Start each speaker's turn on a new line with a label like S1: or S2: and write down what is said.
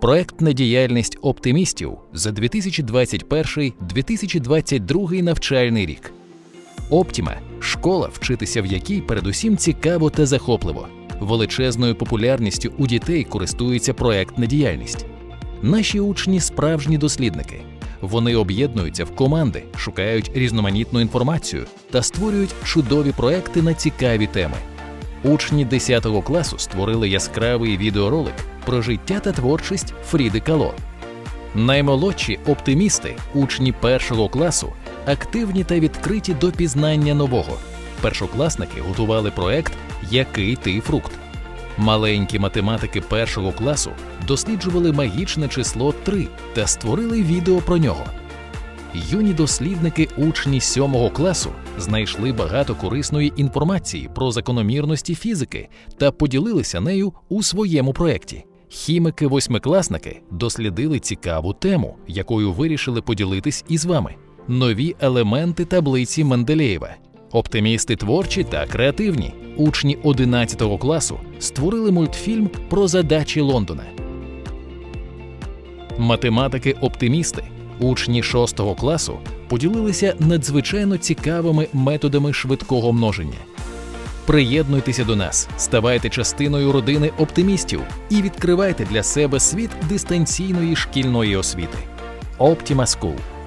S1: Проектна діяльність оптимістів за 2021-2022 навчальний рік. Оптіма школа, вчитися в якій передусім цікаво та захопливо. Величезною популярністю у дітей користується проектна діяльність. Наші учні справжні дослідники. Вони об'єднуються в команди, шукають різноманітну інформацію та створюють чудові проекти на цікаві теми. Учні 10 класу створили яскравий відеоролик про життя та творчість Фріди Кало. Наймолодші оптимісти, учні першого класу, активні та відкриті до пізнання нового. Першокласники готували проект Який ти фрукт. Маленькі математики першого класу досліджували магічне число 3 та створили відео про нього. Юні дослідники учні сьомого класу знайшли багато корисної інформації про закономірності фізики та поділилися нею у своєму проєкті. Хімики-восьмикласники дослідили цікаву тему, якою вирішили поділитись із вами: нові елементи таблиці Менделєєва. Оптимісти творчі та креативні. Учні 11 класу створили мультфільм про задачі Лондона. Математики-оптимісти, учні 6 класу поділилися надзвичайно цікавими методами швидкого множення. Приєднуйтеся до нас, ставайте частиною родини оптимістів і відкривайте для себе світ дистанційної шкільної освіти. Optima School